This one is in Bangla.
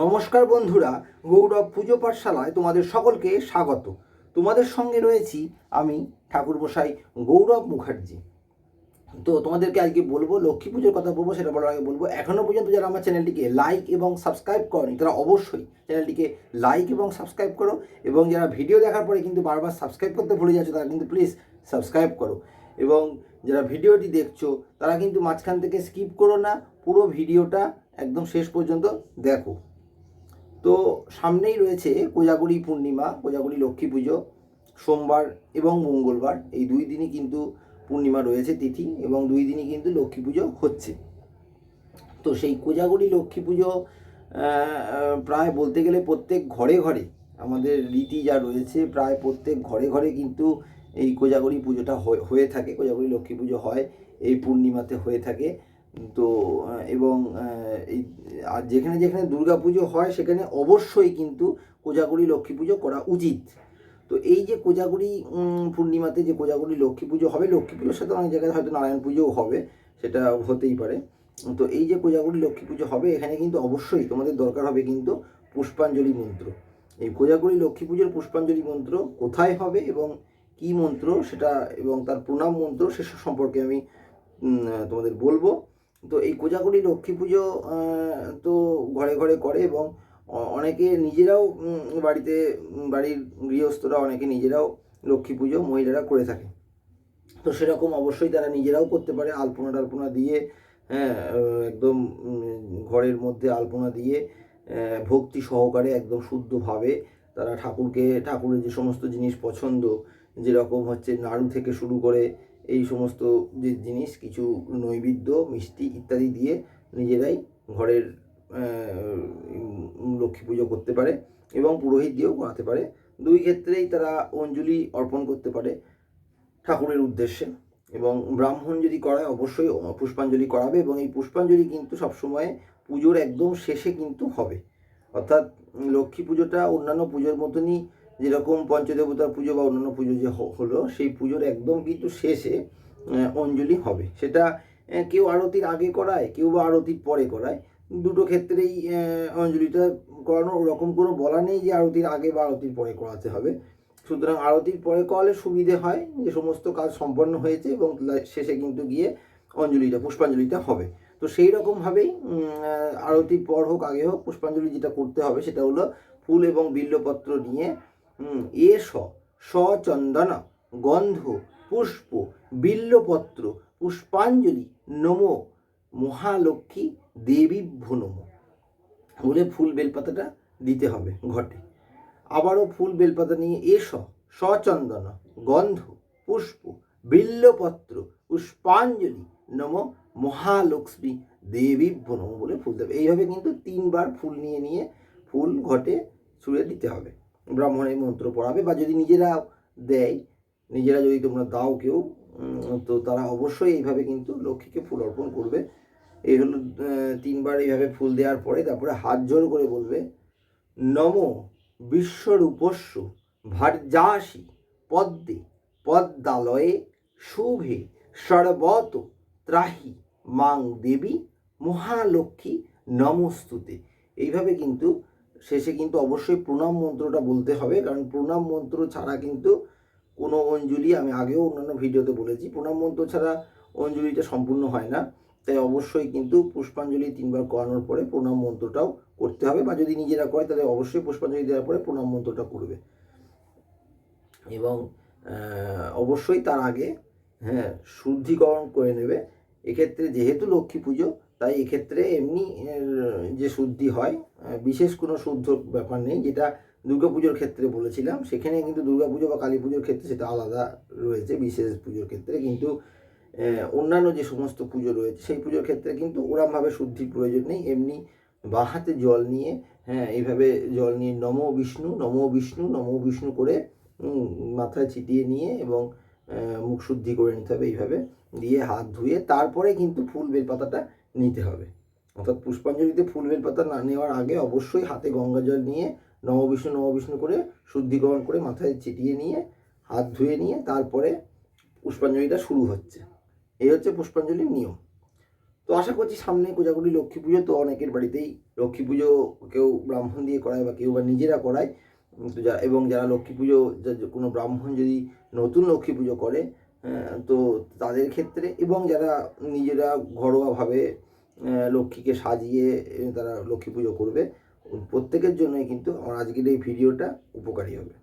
নমস্কার বন্ধুরা, গৌরব পুজো পাঠশালায় তোমাদের সকলকে স্বাগত। তোমাদের সঙ্গে রয়েছি আমি ঠাকুরমশাই গৌরব মুখার্জি। তো তোমাদেরকে আজকে বলব, লক্ষ্মী পুজোর কথা বলব, সেটা বলার আগে বলব এখনও পর্যন্ত যারা আমার চ্যানেলটিকে লাইক এবং সাবস্ক্রাইব করেনি, তারা অবশ্যই চ্যানেলটিকে লাইক এবং সাবস্ক্রাইব করো এবং যারা ভিডিও দেখার পরে কিন্তু বারবার সাবস্ক্রাইব করতে ভুলে যাচ্ছ, তারা কিন্তু প্লিজ সাবস্ক্রাইব করো। এবং যারা ভিডিওটি দেখছ, তারা কিন্তু মাঝখান থেকে স্কিপ করো না, পুরো ভিডিওটা একদম শেষ পর্যন্ত দেখো। তো সামনেই রয়েছে কোজাগরি পূর্ণিমা, কোজাগরি লক্ষ্মী পুজো, সোমবার এবং মঙ্গলবার। এই দুই দিনই কিন্তু পূর্ণিমা রয়েছে তিথি এবং দুই দিনই কিন্তু লক্ষ্মী পুজো হচ্ছে। তো সেই কোজাগরি লক্ষ্মী পুজো প্রায় বলতে গেলে প্রত্যেক ঘরে ঘরে আমাদের রীতি যা রয়েছে, প্রায় প্রত্যেক ঘরে ঘরে কিন্তু এই কোজাগরি পুজোটা হয়ে থাকে, কোজাগরি লক্ষ্মী পুজো হয়, এই পূর্ণিমাতে হয়ে থাকে। তো এবং এই, আর যেখানে যেখানে দুর্গা পুজো হয় সেখানে অবশ্যই কিন্তু কোজাগরি লক্ষ্মী পুজো করা উচিত। তো এই যে কোজাগরি পূর্ণিমাতে যে কোজাগরি লক্ষ্মী পুজো হবে, লক্ষ্মী পুজোর সাথে অনেক জায়গায় হয়তো নারায়ণ পুজোও হবে, সেটা হতেই পারে। তো এই যে কোজাগরি লক্ষ্মী পুজো হবে, এখানে কিন্তু অবশ্যই তোমাদের দরকার হবে কিন্তু পুষ্পাঞ্জলি মন্ত্র। এই কোজাগরি লক্ষ্মী পুজোর পুষ্পাঞ্জলি মন্ত্র কোথায় হবে এবং কি মন্ত্র সেটা, এবং তার প্রণাম মন্ত্র সেসব সম্পর্কে আমি তোমাদের বলব। তো এই কোজাগরি লক্ষ্মী পুজো তো ঘরে ঘরে করে এবং অনেকে নিজেরাও বাড়িতে বাড়ির গৃহস্থরা অনেকে নিজেরাও লক্ষ্মী পুজো মহিলারা করে থাকে। তো সেরকম অবশ্যই তারা নিজেরাও করতে পারে, আলপনা টালপনা দিয়ে হ্যাঁ একদম ঘরের মধ্যে আলপনা দিয়ে ভক্তি সহকারে একদম শুদ্ধভাবে তারা ঠাকুরকে, ঠাকুরের যে সমস্ত জিনিস পছন্দ, যেরকম হচ্ছে নাড়ু থেকে শুরু করে এই সমস্ত যে জিনিস, কিছু নৈবেদ্য, মিষ্টি ইত্যাদি দিয়ে নিজেরাই ঘরের লক্ষ্মী পুজো করতে পারে এবং পুরোহিত দিয়েও করাতে পারে। দুই ক্ষেত্রেই তারা অঞ্জলি অর্পণ করতে পারে ঠাকুরের উদ্দেশ্যে এবং ব্রাহ্মণ যদি করায় অবশ্যই পুষ্পাঞ্জলি করাবে এবং এই পুষ্পাঞ্জলি কিন্তু সবসময় পুজোর একদম শেষে কিন্তু হবে। অর্থাৎ লক্ষ্মী পুজোটা অন্যান্য পুজোর মতনই যেরকম পঞ্চদেবতার পুজো বা অন্যান্য পুজো যে হলো, সেই পুজোর একদম কিন্তু শেষে অঞ্জলি হবে। সেটা কেউ আরতির আগে করায়, কেউ বা আরতির পরে করায়। দুটো ক্ষেত্রেই অঞ্জলিটা করানো ওরকম কোনো বলা নেই যে আরতির আগে বা আরতির পরে করাতে হবে। সুতরাং আরতির পরে করালে সুবিধে হয় যে সমস্ত কাজ সম্পন্ন হয়েছে এবং শেষে কিন্তু গিয়ে অঞ্জলিটা, পুষ্পাঞ্জলিটা হবে। তো সেই রকমভাবেই আরতির পর হোক, আগে হোক, পুষ্পাঞ্জলি যেটা করতে হবে সেটা হলো ফুল এবং বিল্লপত্র নিয়ে হুম, এ স সচন্দন গন্ধ পুষ্প বিল্লপত্র পুষ্পাঞ্জলি নমো মহালক্ষ্মী দেবীভ্যো নমো বলে ফুল বেলপাতাটা দিতে হবে ঘটে। আবারও ফুল বেলপাতা নিয়ে এস সচন্দন গন্ধ পুষ্প বিল্লপত্র পুষ্পাঞ্জলি নম মহালক্ষ্মী দেবী নম বলে ফুল দেবে। এইভাবে কিন্তু তিনবার ফুল নিয়ে নিয়ে ফুল ঘটে ছুঁড়ে দিতে হবে। ব্রাহ্মণের মন্ত্র পড়াবে বা যদি নিজেরা দেয়, নিজেরা যদি তোমরা দাও কেউ তো তারা অবশ্যই এইভাবে কিন্তু লক্ষ্মীকে ফুল অর্পণ করবে। এই হলো তিনবার এইভাবে ফুল দেওয়ার পরে তারপরে হাত জোর করে বলবে, নম বিশ্বরূপস্য ভার্যাসি পদ্মে পদ্মালয়ে শুভে সর্বত ত্রাহি মাং দেবী মহালক্ষ্মী নমস্তুতে। এইভাবে কিন্তু শেষে কিন্তু অবশ্যই প্রণাম মন্ত্রটা বলতে হবে, কারণ প্রণাম মন্ত্র ছাড়া কিন্তু কোনো অঞ্জলি আমি আগেও অন্যান্য ভিডিওতে বলেছি, প্রণাম মন্ত্র ছাড়া অঞ্জলিটা সম্পূর্ণ হয় না। তাই অবশ্যই কিন্তু পুষ্পাঞ্জলি তিনবার করানোর পরে প্রণাম মন্ত্রটাও করতে হবে, বা যদি নিজেরা করে তাহলে অবশ্যই পুষ্পাঞ্জলি দেওয়ার পরে প্রণাম মন্ত্রটা করবে। এবং অবশ্যই তার আগে হ্যাঁ শুদ্ধিকরণ করে নেবে এক্ষেত্রে যেহেতু লক্ষ্মী পুজো, তাই এক্ষেত্রে এমনি যে শুদ্ধি হয় বিশেষ কোনো শুদ্ধ ব্যাপার নেই, যেটা দুর্গা পুজোর ক্ষেত্রে বলেছিলাম, সেখানে কিন্তু দুর্গা পুজো বা কালী পুজোর ক্ষেত্রে সেটা আলাদা রয়েছে, বিশেষ পুজোর ক্ষেত্রে, কিন্তু অন্যান্য যে সমস্ত পুজো রয়েছে, সেই পুজোর ক্ষেত্রে কিন্তু ওরমভাবে শুদ্ধির প্রয়োজন নেই, এমনি বাঁ হাতে জল নিয়ে হ্যাঁ এইভাবে জল নিয়ে নম বিষ্ণু নম বিষ্ণু নম বিষ্ণু করে মাথায় ছিটিয়ে নিয়ে এবং মুখ শুদ্ধি করে নিতে হবে এইভাবে। দিয়ে হাত ধুয়ে তারপরে কিন্তু ফুল বেলপাতাটা নিতে হবে। অর্থাৎ পুষ্পাঞ্জলিতে ফুল বেলপাতা না নেওয়ার আগে অবশ্যই হাতে গঙ্গা জল নিয়ে নববিষ্ণু নববিষ্ণু করে শুদ্ধিকরণ করে মাথায় ছিটিয়ে নিয়ে, হাত ধুয়ে নিয়ে তারপরে পুষ্পাঞ্জলিটা শুরু হচ্ছে। এই হচ্ছে পুষ্পাঞ্জলির নিয়ম। তো আশা করছি সামনে কোজাগুলি লক্ষ্মী পুজো, তো অনেকের বাড়িতেই লক্ষ্মী পুজো কেউ ব্রাহ্মণ দিয়ে করায় বা কেউ বা নিজেরা করায়। এবং যারা লক্ষ্মী পুজো কোনো ব্রাহ্মণ যদি নতুন লক্ষ্মী পুজো করে তো তাদের ক্ষেত্রে এবং যারা নিজেরা ঘরোয়াভাবে লক্ষ্মীকে সাজিয়ে তারা লক্ষ্মী পুজো করবে, প্রত্যেকের জন্যই কিন্তু আমার আজকের এই ভিডিওটা উপকারী হবে।